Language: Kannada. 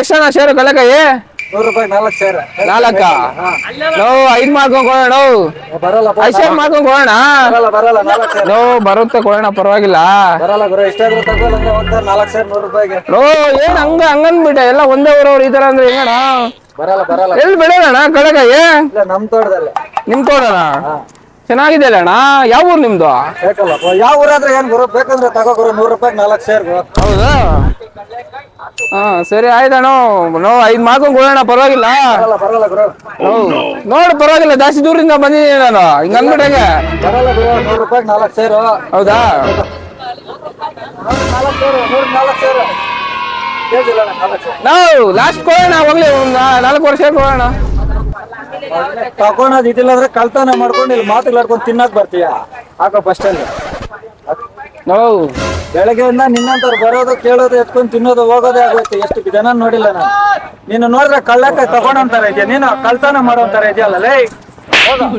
ಎಷ್ಟಣ್ಣ ಶೇರು ಕಲ್ಲಕಾಯಿ ನೂರು ರೂಪಾಯಿ ನಾಲ್ಕು ಸೇರ. ನಾಲ್ಕ? ನಾವು ಐದ್ ಮಾಡ್ಕೊಂಡ್ ಕೊಡೋಣ ನಾವು. ಬರಲ್ಲ ಐದ್ ಶೇರ್ ಮಾಡ್ಕೊಂಡ್ ಕೊಡೋಣ? ಬರಲ್ಲ ಬರಲ್ಲ ನಾಲ್ಕು ಸೇರ. ನಾವು ಬರುತ್ತೆ ಕೊಡೋಣ ಪರವಾಗಿಲ್ಲ. ಬರಲ್ಲ ಗುರು ಎಷ್ಟಾದ್ರೂ ತಗೋಲ್ಲ ಅಂದ್ರೆ ಒಂದ್ ನಾಲ್ಕು ಸೇರ್ ನೂರು ರೂಪಾಯಿಗೆ. ನೋ ಏನ್ ಹಂಗ ಹಂಗನ್ಬಿಟ್ಟೆ? ಎಲ್ಲ ಒಂದೇ ಊರವ್ರು ಈ ತರ ಅಂದ್ರೆ ಹೆಂಗಣ ಬರಲ್ಲ ಬರಲ್ಲ. ಎಲ್ಲಿ ಬೆಳೆಯೋಣ ಕಡಲೆಕಾಯಿ ಇಲ್ಲ ನಮ್ ತೋಟದಲ್ಲಿ. ನಿಮ್ ತೋಡಣ ಚೆನ್ನಾಗಿದೆ ಅಣ್ಣ? ಯಾವ ಊರು ನಿಮ್ದು? ಯಾವ ಊರಾದ್ರೆ ಏನ್ ಗುರು ಬೇಕಂದ್ರೆ ತಗೋ ಗುರು ನೂರು ರೂಪಾಯಿ ನಾಲ್ಕು ಸೇರ್ ಹೌದಾ? ಹಾ ಸರಿ ಆಯ್ತಣ್ಣ ನೋ ಐದ್ ಮಾತು ಕೊಡೋಣ ಪರವಾಗಿಲ್ಲ. ಬರಲ್ಲ ಬರಲ್ಲ ಗುರು. ಹೌದು. ನೋಡು ಪರವಾಗಿಲ್ಲ ಜಾಸ್ತಿ ದೂರದಿಂದ ಬಂದಿದ್ದೀನಿ ನಾನು. ಹಿಂಗ ಅಂದ್ಬಿಟ್ಟಂಗೆ. ಬರಲ್ಲ ಗುರು ನೂರು ರೂಪಾಯಿ ನಾಲ್ಕು ಸೇರು. ಹೌದಾ? ನಾವು ಲಾಸ್ಟ್ ಕೊಡೋಣ ಹೋಗ್ಲಿ ಒಂದ್ ನಾಲ್ಕು ವರ್ಷ ಕೊಡೋಣ. ತಗೊಂಡದ್ ಇದಿಲ್ಲ ಅಂದ್ರೆ ಕಳ್ತನ ಮಾಡ್ಕೊಂಡು ಇಲ್ಲಿ ಮಾತುಗಳಾಡ್ಕೊಂಡು ತಿನ್ನಕ್ ಬರ್ತೀಯ? ಹಾಕೋ ಬಸ್ ಸ್ಟ್ಯಾಂಡ್ ನಾವು ಬೆಳಗ್ಗೆಯಿಂದ ನಿನ್ನಂತವ್ರು ಬರೋದು, ಕೇಳೋದು, ಎತ್ಕೊಂಡು ತಿನ್ನೋದು, ಹೋಗೋದೇ ಆಗುತ್ತೆ ಎಷ್ಟು ಜನ ನೋಡಿಲ್ಲ ನಾನು. ನೀನು ನೋಡಿದ್ರೆ ಕಳ್ಳಕ್ಕೆ ತಗೊಂಡಂತಾರ ಇದೆಯಾ ನೀನು ಕಳ್ತನ ಮಾಡೋಂತಾರ ಇದೆಯಲ್ಲ ಲೇ. ಹೋಗು.